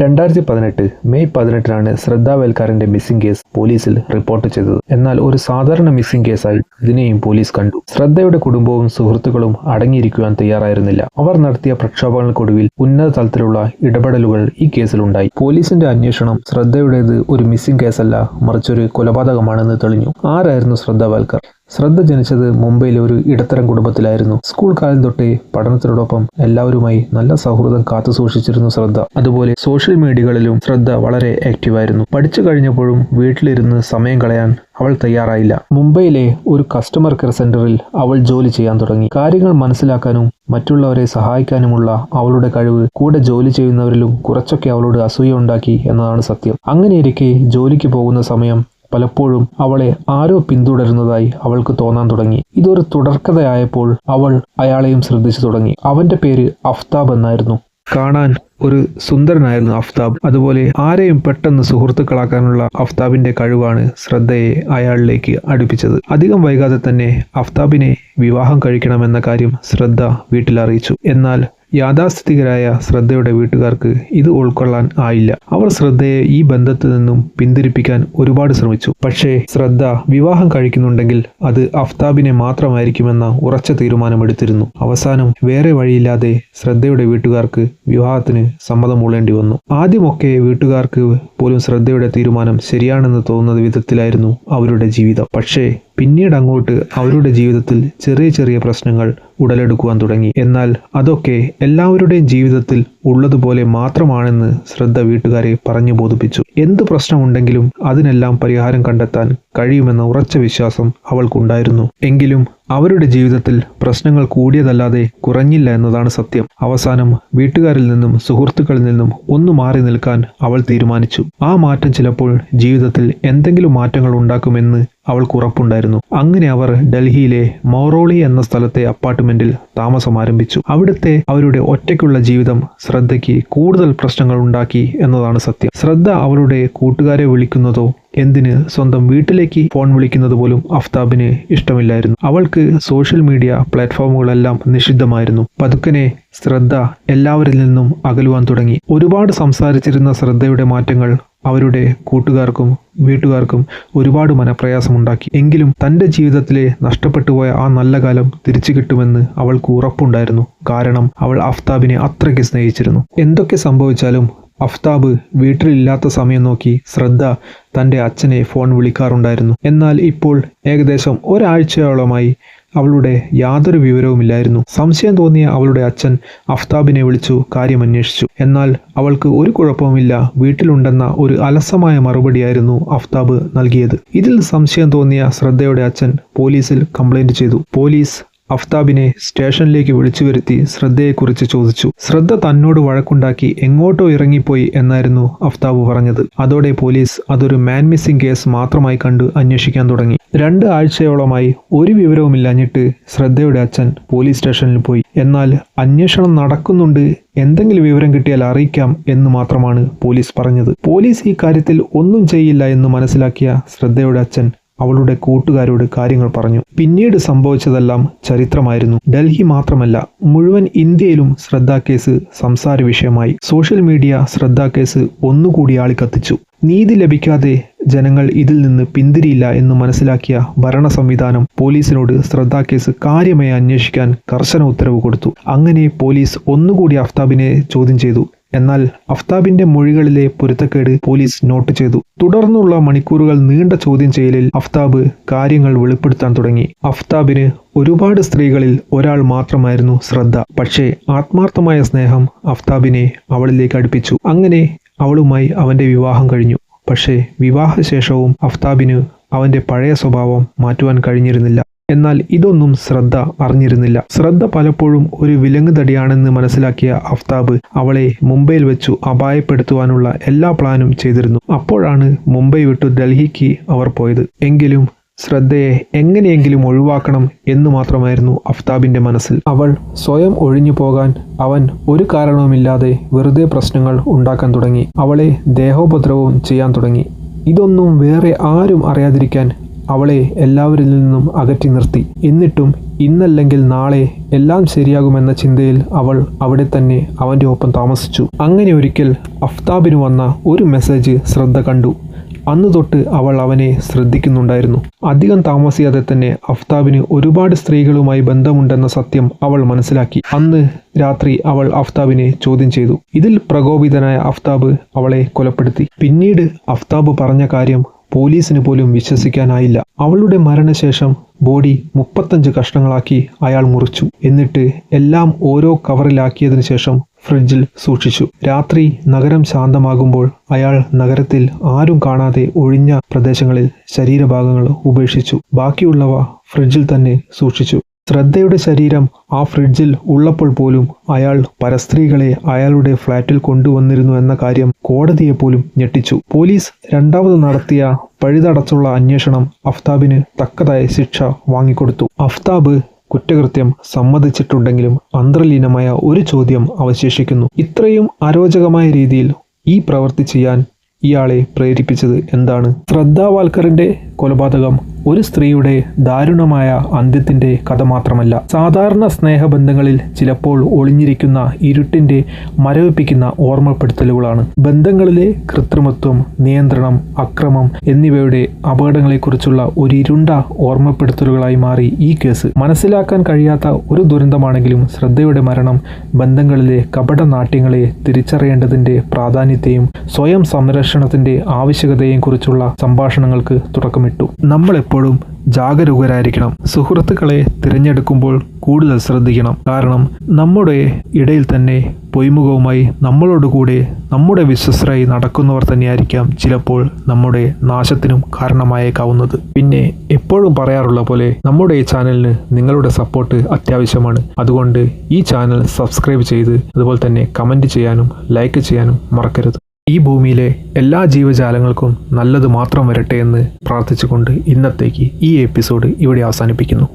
രണ്ടായിരത്തി പതിനെട്ട് മെയ് പതിനെട്ടിനാണ് ശ്രദ്ധാ വേൽക്കാരന്റെ മിസ്സിംഗ് കേസ് പോലീസിൽ റിപ്പോർട്ട് ചെയ്തത്. എന്നാൽ ഒരു സാധാരണ മിസ്സിംഗ് കേസായി ഇതിനെയും പോലീസ് കണ്ടു. ശ്രദ്ധയുടെ കുടുംബവും സുഹൃത്തുക്കളും അടങ്ങിയിരിക്കുവാൻ തയ്യാറായിരുന്നില്ല. അവർ നടത്തിയ പ്രക്ഷോഭങ്ങൾക്കൊടുവിൽ ഉന്നത തലത്തിലുള്ള ഇടപെടലുകൾ ഈ കേസിലുണ്ടായി. പോലീസിന്റെ അന്വേഷണം ശ്രദ്ധയുടേത് ഒരു മിസ്സിംഗ് കേസല്ല മറിച്ചൊരു കൊലപാതകമാണെന്ന് തെളിഞ്ഞു. ആരായിരുന്നു ശ്രദ്ധ വേൽക്കർ ശ്രദ്ധ ജനിച്ചത് മുംബൈയിലെ ഒരു ഇടത്തരം കുടുംബത്തിലായിരുന്നു. സ്കൂൾ കാലം തൊട്ടേ പഠനത്തിനോടൊപ്പം എല്ലാവരുമായി നല്ല സൗഹൃദം കാത്തു സൂക്ഷിച്ചിരുന്നു ശ്രദ്ധ. അതുപോലെ സോഷ്യൽ മീഡിയകളിലും ശ്രദ്ധ വളരെ ആക്റ്റീവായിരുന്നു പഠിച്ചു കഴിഞ്ഞപ്പോഴും വീട്ടിലിരുന്ന് സമയം കളയാൻ അവൾ തയ്യാറായില്ല. മുംബൈയിലെ ഒരു കസ്റ്റമർ കെയർ സെന്ററിൽ അവൾ ജോലി ചെയ്യാൻ തുടങ്ങി. കാര്യങ്ങൾ മനസ്സിലാക്കാനും മറ്റുള്ളവരെ സഹായിക്കാനുമുള്ള അവളുടെ കഴിവ് കൂടെ ജോലി ചെയ്യുന്നവരിലും കുറച്ചൊക്കെ അവളോട് അസൂയ ഉണ്ടാക്കി എന്നതാണ് സത്യം. അങ്ങനെയിരിക്കെ ജോലിക്ക് പോകുന്ന സമയം പലപ്പോഴും അവളെ ആരോ പിന്തുടരുന്നതായി അവൾക്ക് തോന്നാൻ തുടങ്ങി. ഇതൊരു തുടർക്കഥയായപ്പോൾ അവൾ അയാളെയും ശ്രദ്ധിച്ചു തുടങ്ങി. അവന്റെ പേര് അഫ്താബ് എന്നായിരുന്നു. കാണാൻ ഒരു സുന്ദരനായിരുന്നു അഫ്താബ്. അതുപോലെ ആരെയും പെട്ടെന്ന് സുഹൃത്തുക്കളാക്കാനുള്ള അഫ്താബിന്റെ കഴിവാണ് ശ്രദ്ധയെ അയാളിലേക്ക് അടുപ്പിച്ചത്. അധികം വൈകാതെ തന്നെ അഫ്താബിനെ വിവാഹം കഴിക്കണമെന്ന കാര്യം ശ്രദ്ധ വീട്ടിൽ അറിയിച്ചു. എന്നാൽ യാഥാസ്ഥിതികരായ ശ്രദ്ധയുടെ വീട്ടുകാർക്ക് ഇത് ഉൾക്കൊള്ളാൻ ആയില്ല. അവർ ശ്രദ്ധയെ ഈ ബന്ധത്തിൽ നിന്നും പിന്തിരിപ്പിക്കാൻ ഒരുപാട് ശ്രമിച്ചു. പക്ഷേ ശ്രദ്ധ വിവാഹം കഴിക്കുന്നുണ്ടെങ്കിൽ അത് അഫ്താബിനെ മാത്രമായിരിക്കുമെന്ന ഉറച്ച തീരുമാനമെടുത്തിരുന്നു. അവസാനം വേറെ വഴിയില്ലാതെ ശ്രദ്ധയുടെ വീട്ടുകാർക്ക് വിവാഹത്തിന് സമ്മതം മൂളേണ്ടി വന്നു. ആദ്യമൊക്കെ വീട്ടുകാർക്ക് പോലും ശ്രദ്ധയുടെ തീരുമാനം ശരിയാണെന്ന് തോന്നുന്ന വിധത്തിലായിരുന്നു അവരുടെ ജീവിതം. പക്ഷേ പിന്നീട് അങ്ങോട്ട് അവരുടെ ജീവിതത്തിൽ ചെറിയ ചെറിയ പ്രശ്നങ്ങൾ ഉടലെടുക്കുവാൻ തുടങ്ങി. എന്നാൽ അതൊക്കെ എല്ലാവരുടെയും ജീവിതത്തിൽ ഉള്ളതുപോലെ മാത്രമാണെന്ന് ശ്രദ്ധ വീട്ടുകാരെ പറഞ്ഞു ബോധിപ്പിച്ചു. എന്ത് പ്രശ്നമുണ്ടെങ്കിലും അതിനെല്ലാം പരിഹാരം കണ്ടെത്താൻ കഴിയുമെന്ന ഉറച്ച വിശ്വാസം അവൾക്കുണ്ടായിരുന്നു. എങ്കിലും അവരുടെ ജീവിതത്തിൽ പ്രശ്നങ്ങൾ കൂടിയതല്ലാതെ കുറഞ്ഞില്ല എന്നതാണ് സത്യം. അവസാനം വീട്ടുകാരിൽ നിന്നും സുഹൃത്തുക്കളിൽ നിന്നും ഒന്നു മാറി നിൽക്കാൻ അവൾ തീരുമാനിച്ചു. ആ മാറ്റം ചിലപ്പോൾ ജീവിതത്തിൽ എന്തെങ്കിലും മാറ്റങ്ങൾ ഉണ്ടാക്കുമെന്ന് അവൾക്ക് ഉറപ്പുണ്ടായിരുന്നു. അങ്ങനെ അവർ ഡൽഹിയിലെ മൗറോളി എന്ന സ്ഥലത്തെ അപ്പാർട്ട്മെന്റിൽ താമസം ആരംഭിച്ചു. അവിടുത്തെ അവരുടെ ഒറ്റയ്ക്കുള്ള ജീവിതം ശ്രദ്ധയ്ക്ക് കൂടുതൽ പ്രശ്നങ്ങൾ ഉണ്ടാക്കി എന്നതാണ് സത്യം. ശ്രദ്ധ അവളുടെ കൂട്ടുകാരെ വിളിക്കുന്നതോ എന്തിന് സ്വന്തം വീട്ടിലേക്ക് ഫോൺ വിളിക്കുന്നത് പോലും അഫ്താബിന് ഇഷ്ടമില്ലായിരുന്നു. അവൾക്ക് സോഷ്യൽ മീഡിയ പ്ലാറ്റ്ഫോമുകളെല്ലാം നിഷിദ്ധമായിരുന്നു. പതുക്കനെ ശ്രദ്ധ എല്ലാവരിൽ നിന്നും അകലുവാൻ തുടങ്ങി. ഒരുപാട് സംസാരിച്ചിരുന്ന ശ്രദ്ധയുടെ മാറ്റങ്ങൾ അവരുടെ കൂട്ടുകാർക്കും വീട്ടുകാർക്കും ഒരുപാട് മനപ്രയാസമുണ്ടാക്കി. എങ്കിലും തന്റെ ജീവിതത്തിലെ നഷ്ടപ്പെട്ടുപോയ ആ നല്ല കാലം തിരിച്ചു കിട്ടുമെന്ന് അവൾക്ക് ഉറപ്പുണ്ടായിരുന്നു. കാരണം അവൾ അഫ്താബിനെ അത്രയ്ക്ക് സ്നേഹിച്ചിരുന്നു. എന്തൊക്കെ സംഭവിച്ചാലും അഫ്താബ് വീട്ടിലില്ലാത്ത സമയം നോക്കി ശ്രദ്ധ തന്റെ അച്ഛനെ ഫോൺ വിളിക്കാറുണ്ടായിരുന്നു. എന്നാൽ ഇപ്പോൾ ഏകദേശം ഒരാഴ്ചയോളമായി അവളുടെ യാതൊരു വിവരവുമില്ലായിരുന്നു. സംശയം തോന്നിയ അവളുടെ അച്ഛൻ അഫ്താബിനെ വിളിച്ചു കാര്യം അന്വേഷിച്ചു എന്നാൽ അവൾക്ക് ഒരു കുഴപ്പവുമില്ല. വീട്ടിലുണ്ടെന്ന ഒരു അലസമായ മറുപടിയായിരുന്നു അഫ്താബ് നൽകിയത്. ഇതിൽ സംശയം തോന്നിയ ശ്രദ്ധയുടെ അച്ഛൻ പോലീസിൽ കംപ്ലൈന്റ് ചെയ്തു. പോലീസ് അഫ്താബിനെ സ്റ്റേഷനിലേക്ക് വിളിച്ചു വരുത്തി ശ്രദ്ധയെക്കുറിച്ച് ചോദിച്ചു. ശ്രദ്ധ തന്നോട് വഴക്കുണ്ടാക്കി എങ്ങോട്ടോ ഇറങ്ങിപ്പോയി എന്നായിരുന്നു അഫ്താബ് പറഞ്ഞത്. അതോടെ പോലീസ് അതൊരു മാൻ മിസ്സിംഗ് കേസ് മാത്രമായി കണ്ട് അന്വേഷിക്കാൻ തുടങ്ങി. രണ്ട് ആഴ്ചയോളമായി ഒരു വിവരവുമില്ലാഞ്ഞിട്ട് ശ്രദ്ധയുടെ അച്ഛൻ പോലീസ് സ്റ്റേഷനിൽ പോയി. എന്നാൽ അന്വേഷണം നടക്കുന്നുണ്ട്. എന്തെങ്കിലും വിവരം കിട്ടിയാൽ അറിയിക്കാം എന്ന് മാത്രമാണ് പോലീസ് പറഞ്ഞത്. പോലീസ് ഈ കാര്യത്തിൽ ഒന്നും ചെയ്യില്ല എന്ന് മനസ്സിലാക്കിയ ശ്രദ്ധയുടെ അച്ഛൻ അവളുടെ കൂട്ടുകാരോട് കാര്യങ്ങൾ പറഞ്ഞു. പിന്നീട് സംഭവിച്ചതെല്ലാം ചരിത്രമായിരുന്നു. ഡൽഹി മാത്രമല്ല മുഴുവൻ ഇന്ത്യയിലും ശ്രദ്ധാ കേസ് സംസാര വിഷയമായി. സോഷ്യൽ മീഡിയ ശ്രദ്ധാ കേസ് ഒന്നുകൂടി ആളിക്കത്തിച്ചു. നീതി ലഭിക്കാതെ ജനങ്ങൾ ഇതിൽ നിന്ന് പിന്തിരിയില്ല എന്ന് മനസ്സിലാക്കിയ ഭരണ സംവിധാനം പോലീസിനോട് ശ്രദ്ധാ കേസ് കാര്യമായി അന്വേഷിക്കാൻ കർശന ഉത്തരവ് കൊടുത്തു. അങ്ങനെ പോലീസ് ഒന്നുകൂടി അഫ്താബിനെ ചോദ്യം ചെയ്തു. എന്നാൽ അഫ്താബിന്റെ മൊഴികളിലെ പൊരുത്തക്കേട് പോലീസ് നോട്ട് ചെയ്തു. തുടർന്നുള്ള മണിക്കൂറുകൾ നീണ്ട ചോദ്യം ചെയ്യലിൽ അഫ്താബ് കാര്യങ്ങൾ വെളിപ്പെടുത്താൻ തുടങ്ങി. അഫ്താബിന് ഒരുപാട് സ്ത്രീകളിൽ ഒരാൾ മാത്രമായിരുന്നു ശ്രദ്ധ. പക്ഷേ ആത്മാർത്ഥമായ സ്നേഹം അഫ്താബിനെ അവളിലേക്ക് അടുപ്പിച്ചു. അങ്ങനെ അവളുമായി അവന്റെ വിവാഹം കഴിഞ്ഞു. പക്ഷേ വിവാഹശേഷവും അഫ്താബിന് അവന്റെ പഴയ സ്വഭാവം മാറ്റുവാൻ കഴിഞ്ഞിരുന്നില്ല. എന്നാൽ ഇതൊന്നും ശ്രദ്ധ അറിഞ്ഞിരുന്നില്ല. ശ്രദ്ധ പലപ്പോഴും ഒരു വിലങ്ങ് തടിയാണെന്ന് മനസ്സിലാക്കിയ അഫ്താബ് അവളെ മുംബൈയിൽ വെച്ചു അപായപ്പെടുത്തുവാനുള്ള എല്ലാ പ്ലാനും ചെയ്തിരുന്നു. അപ്പോഴാണ് മുംബൈ വിട്ടു ഡൽഹിക്ക് അവർ പോയത്. എങ്കിലും ശ്രദ്ധയെ എങ്ങനെയെങ്കിലും ഒഴിവാക്കണം എന്ന് മാത്രമായിരുന്നു അഫ്താബിന്റെ മനസ്സിൽ. അവൾ സ്വയം ഒഴിഞ്ഞു പോകാൻ അവൻ ഒരു കാരണവുമില്ലാതെ വെറുതെ പ്രശ്നങ്ങൾ ഉണ്ടാക്കാൻ തുടങ്ങി. അവളെ ദേഹോപദ്രവവും ചെയ്യാൻ തുടങ്ങി. ഇതൊന്നും വേറെ ആരും അറിയാതിരിക്കാൻ അവളെ എല്ലാവരിൽ നിന്നും അകറ്റി നിർത്തി. എന്നിട്ടും ഇന്നല്ലെങ്കിൽ നാളെ എല്ലാം ശരിയാകുമെന്ന ചിന്തയിൽ അവൾ അവിടെ തന്നെ അവന്റെ ഒപ്പം താമസിച്ചു. അങ്ങനെ ഒരിക്കൽ അഫ്താബിന് വന്ന ഒരു മെസ്സേജ് ശ്രദ്ധ കണ്ടു. അന്ന് തൊട്ട് അവൾ അവനെ ശ്രദ്ധിക്കുന്നുണ്ടായിരുന്നു. അധികം താമസിയാതെ തന്നെ അഫ്താബിന് ഒരുപാട് സ്ത്രീകളുമായി ബന്ധമുണ്ടെന്ന സത്യം അവൾ മനസ്സിലാക്കി. അന്ന് രാത്രി അവൾ അഫ്താബിനെ ചോദ്യം ചെയ്തു. ഇതിൽ പ്രകോപിതനായ അഫ്താബ് അവളെ കൊലപ്പെടുത്തി. പിന്നീട് അഫ്താബ് പറഞ്ഞ കാര്യം പോലീസിന് പോലും വിശ്വസിക്കാനായില്ല. അവളുടെ മരണശേഷം ബോഡി മുപ്പത്തഞ്ച് കഷ്ണങ്ങളാക്കി അയാൾ മുറിച്ചു. എന്നിട്ട് എല്ലാം ഓരോ കവറിലാക്കിയതിനു ശേഷം ഫ്രിഡ്ജിൽ സൂക്ഷിച്ചു. രാത്രി നഗരം ശാന്തമാകുമ്പോൾ അയാൾ നഗരത്തിൽ ആരും കാണാതെ ഒഴിഞ്ഞ പ്രദേശങ്ങളിൽ ശരീരഭാഗങ്ങൾ ഉപേക്ഷിച്ചു. ബാക്കിയുള്ളവ ഫ്രിഡ്ജിൽ തന്നെ സൂക്ഷിച്ചു. ശ്രദ്ധയുടെ ശരീരം ആ ഫ്രിഡ്ജിൽ ഉള്ളപ്പോൾ പോലും അയാൾ പരസ്ത്രീകളെ അയാളുടെ ഫ്ളാറ്റിൽ കൊണ്ടുവന്നിരുന്നു എന്ന കാര്യം കോടതിയെ പോലും ഞെട്ടിച്ചു. പോലീസ് രണ്ടാമത് നടത്തിയ പഴുതടച്ചുള്ള അന്വേഷണം അഫ്താബിന് തക്കതായ ശിക്ഷ വാങ്ങിക്കൊടുത്തു. അഫ്താബ് കുറ്റകൃത്യം സമ്മതിച്ചിട്ടുണ്ടെങ്കിലും അന്തർലീനമായ ഒരു ചോദ്യം അവശേഷിക്കുന്നു. ഇത്രയും അരോചകമായ രീതിയിൽ ഈ പ്രവൃത്തി ചെയ്യാൻ ഇയാളെ പ്രേരിപ്പിച്ചത് എന്താണ്? ശ്രദ്ധാവാൽക്കറിന്റെ കൊലപാതകം ഒരു സ്ത്രീയുടെ ദാരുണമായ അന്ത്യത്തിന്റെ കഥ മാത്രമല്ല. സാധാരണ സ്നേഹബന്ധങ്ങളിൽ ചിലപ്പോൾ ഒളിഞ്ഞിരിക്കുന്ന ഇരുട്ടിന്റെ മരവിപ്പിക്കുന്ന ഓർമ്മപ്പെടുത്തലുകളാണ്. ബന്ധങ്ങളിലെ കൃത്രിമത്വം നിയന്ത്രണം അക്രമം എന്നിവയുടെ അപകടങ്ങളെക്കുറിച്ചുള്ള ഒരു ഇരുണ്ട ഓർമ്മപ്പെടുത്തലുകളായി മാറി ഈ കേസ്. മനസ്സിലാക്കാൻ കഴിയാത്ത ഒരു ദുരന്തമാണെങ്കിലും ശ്രദ്ധയുടെ മരണം ബന്ധങ്ങളിലെ കപടനാട്യങ്ങളെ തിരിച്ചറിയേണ്ടതിന്റെ പ്രാധാന്യത്തെയും സ്വയം സംരക്ഷണത്തിന്റെ ആവശ്യകതയെയും കുറിച്ചുള്ള സംഭാഷണങ്ങൾക്ക് തുടക്കമിട്ടു. നമ്മളെപ്പോഴും ജാഗരൂകരായിരിക്കണം. സുഹൃത്തുക്കളെ തിരഞ്ഞെടുക്കുമ്പോൾ കൂടുതൽ ശ്രദ്ധിക്കണം. കാരണം നമ്മുടെ ഇടയിൽ തന്നെ പൊയ്മുഖവുമായി നമ്മളോട് കൂടെ നമ്മുടെ വിശ്വസ്തരായി നടക്കുന്നവർ തന്നെയായിരിക്കാം ചിലപ്പോൾ നമ്മുടെ നാശത്തിനും കാരണമായേക്കാവുന്നത്. പിന്നെ എപ്പോഴും പറയാറുള്ള പോലെ നമ്മുടെ ഈ ചാനലിന് നിങ്ങളുടെ സപ്പോർട്ട് അത്യാവശ്യമാണ്. അതുകൊണ്ട് ഈ ചാനൽ സബ്സ്ക്രൈബ് ചെയ്ത് അതുപോലെ തന്നെ കമന്റ് ചെയ്യാനും ലൈക്ക് ചെയ്യാനും മറക്കരുത്. ഈ ഭൂമിയിലെ എല്ലാ ജീവജാലങ്ങൾക്കും നല്ലത് മാത്രം വരട്ടെ എന്ന് പ്രാർത്ഥിച്ചുകൊണ്ട് ഇന്നത്തേക്ക് ഈ എപ്പിസോഡ് ഇവിടെ അവസാനിപ്പിക്കുന്നു.